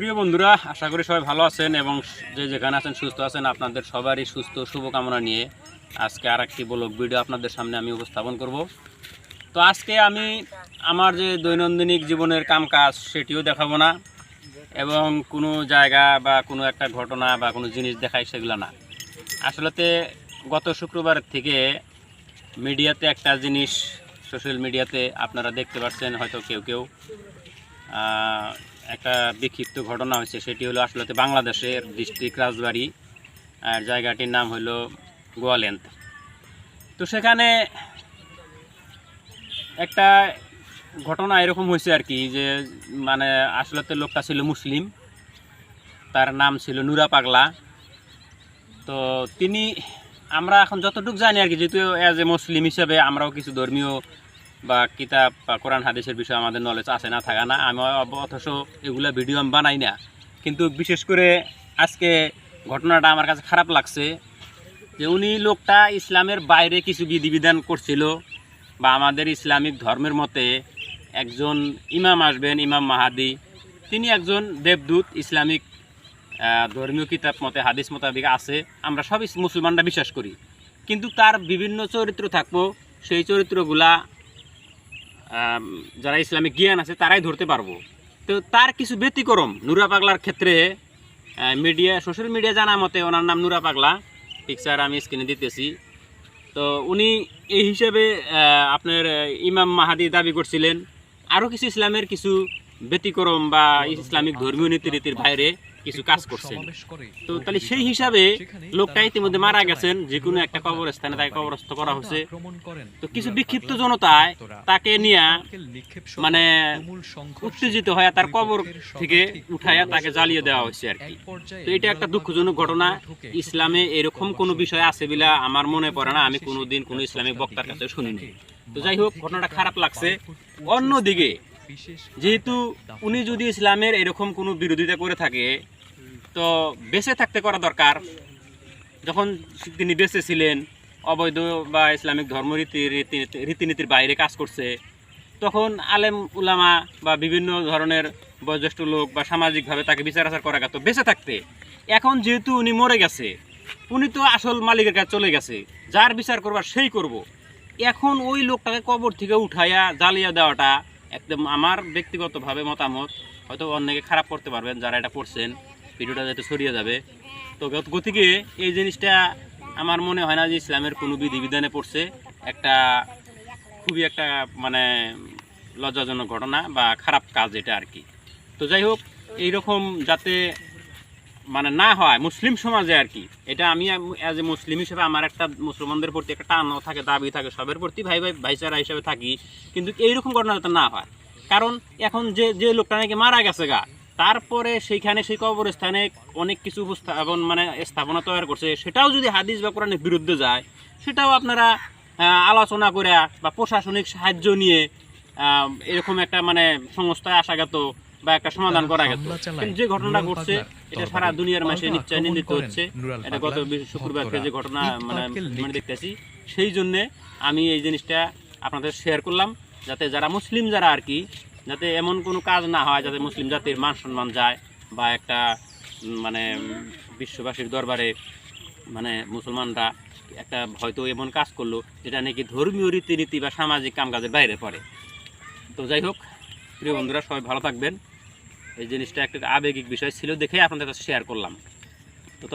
প্রিয় বন্ধুরা, আশা করি সবাই ভালো আছেন এবং যে যেখানে আছেন সুস্থ আছেন, আপনাদের সবারই সুস্থ শুভকামনা নিয়ে আজকে আর একটি ব্লগ ভিডিও আপনাদের সামনে আমি উপস্থাপন করব। তো আজকে আমি আমার যে দৈনন্দিন জীবনের কামকাজ সেটিও দেখাবো না এবং কোনো জায়গা বা কোনো একটা ঘটনা বা কোনো জিনিস দেখাই সেগুলো না। আসলেতে গত শুক্রবার থেকে মিডিয়াতে একটা জিনিস, সোশ্যাল মিডিয়াতে আপনারা দেখতে পাচ্ছেন, হয়তো কেউ কেউ। একটা বিক্ষিপ্ত ঘটনা হয়েছে, সেটি হলো আসলে বাংলাদেশের ডিস্ট্রিক্ট রাজবাড়ি, আর জায়গাটির নাম হলো গোয়ালেন্দ। তো সেখানে একটা ঘটনা এরকম হয়েছে আর কি, যে মানে আসলে লোকটা ছিল মুসলিম, তার নাম ছিল নুরা পাগলা। তো তিনি, আমরা এখন যতটুকু জানি আর কি, যেহেতু অ্যাজ এ মুসলিম হিসেবে আমরাও কিছু ধর্মীয় বা কিতাব বা কোরআন, হাদিসের বিষয়ে আমাদের নলেজ আছে না, থাকা না। আমি অথচ এগুলা ভিডিও আমি বানাই না। কিন্তু বিশেষ করে আজকে ঘটনাটা আমার কাছে খারাপ লাগছে যে উনি লোকটা ইসলামের বাইরে কিছু বিধিবিধান করছিল বা আমাদের ইসলামিক ধর্মের মতে একজন ইমাম আসবেন, ইমাম মাহাদি। তিনি একজন দেবদূত, ইসলামিক ধর্মীয় কিতাব মতে, হাদিস মোতাবেক আছে। আমরা সব মুসলমানরা বিশ্বাস করি। কিন্তু তার বিভিন্ন চরিত্র থাকব। সেই চরিত্রগুলা যারা ইসলামিক জ্ঞান আছে, তারাই ধরতে পারব। তো তার কিছু ব্যতিক্রম নুরা পাগলার ক্ষেত্রে মিডিয়া সোশ্যাল মিডিয়া জানা মতে ওনার নাম নুরা পাগলা। পিকচার আমি স্ক্রিনে দিতেছি। তো উনি এই হিসেবে আপনার ইমাম মাহাদি দাবি করছিলেন। আরও কিছু ইসলামের কিছু ব্যতিক্রম বা ইসলামিক ধর্মীয় নীতিরীতির বাইরে। কিছু কাজ করছেন। তো তাহলে সেই হিসাবে লোকটা ইতিমধ্যে মারা গেছেন যে কোনো একটা কবরস্থানে তাকে কবরস্থ করা হচ্ছে তো কিছু বিক্ষিপ্ত জনতায় তাকে নিয়ে মানে উত্তেজিত হয়ে তার কবর থেকে উঠাইয়া তাকে জ্বালিয়ে দেওয়া হচ্ছে আর কি। তো এটা একটা দুঃখজনক ঘটনা। ইসলামে এরকম কোনো বিষয় আছে বলে আমার মনে পড়ে না। আমি কোনোদিন কোনো ইসলামিক বক্তার কাছে শুনিনি। তো যাই হোক ঘটনাটা খারাপ লাগছে। অন্যদিকে যেহেতু উনি যদি ইসলামের এরকম কোনো বিরোধিতা করে থাকে, তো বেঁচে থাকতে করা দরকার। যখন তিনি বেঁচে ছিলেন, অবৈধ বা ইসলামিক ধর্ম রীতি রীতি- রীতিনীতির বাইরে কাজ করছে, তখন আলেম উলামা বা বিভিন্ন ধরনের বয়োজ্যেষ্ঠ লোক বা সামাজিকভাবে তাকে বিচার আচার করা গেত, বেঁচে থাকতে। এখন যেহেতু উনি মরে গেছে, উনি তো আসল মালিকের কাছে চলে গেছে, যার বিচার করবার সেই করব। এখন ওই লোকটাকে কবর থেকে উঠাইয়া জ্বালিয়ে দেওয়াটা একদম আমার ব্যক্তিগতভাবে মতামত, হয়তো অনেকে খারাপ করতে পারবেন যারা এটা পড়ছেন ভিডিওটা যাতে ছড়িয়ে যাবে। তো গতিকে এই জিনিসটা আমার মনে হয় না যে ইসলামের কোনো বিধিবিধানে পড়ছে। একটা খুবই একটা মানে লজ্জাজনক ঘটনা বা খারাপ কাজ এটা আর কি। তো যাই হোক, এইরকম যাতে মানে না হয়, মুসলিম সমাজে আর কি। এটা আমি অ্যাজ এ মুসলিম হিসেবে আমার একটা মুসলমানদের প্রতি একটা টান থাকে, দাবি থাকে, সবের প্রতি ভাই ভাই, ভাইচারা হিসেবে থাকি। কিন্তু এইরকম ঘটনা যাতে না হয়। কারণ এখন যে যে লোকটা নাকি মারা গেছে গা, তারপরে সেইখানে সেই কবরস্থানে অনেক কিছু উপস্থাপন মানে স্থাপনা তৈরি করছে। সেটাও যদি হাদিস বা কোরআনের বিরুদ্ধে যায়, সেটাও আপনারা আলোচনা করে বা প্রশাসনিক সাহায্য নিয়ে এরকম একটা মানে সংস্থায় আসাগত বা একটা সমাধান করা গেত কিন্তু যে ঘটনাটা ঘটছে এটা সারা দুনিয়ার মাসে নিশ্চয় নিন্দিত হচ্ছে। এটা গত শুক্রবারকে যে ঘটনা মানে মানে দেখতেছি সেই জন্যে আমি এই জিনিসটা আপনাদের শেয়ার করলাম যাতে যারা মুসলিম যারা আর কি যাতে এমন কোনো কাজ না হয় যাতে মুসলিম জাতির মান সম্মান যায় বা একটা মানে বিশ্ববাসীর দরবারে মানে মুসলমানরা একটা হয়তো এমন কাজ করল যেটা নাকি ধর্মীয় রীতিনীতি বা সামাজিক কামকাজের বাইরে পড়ে। তো যাই হোক প্রিয় বন্ধুরা, সবাই ভালো থাকবেন। এই জিনিসটা একটা আবেগিক বিষয় ছিল, দেখে আপনাদের কাছে শেয়ার করলাম। তো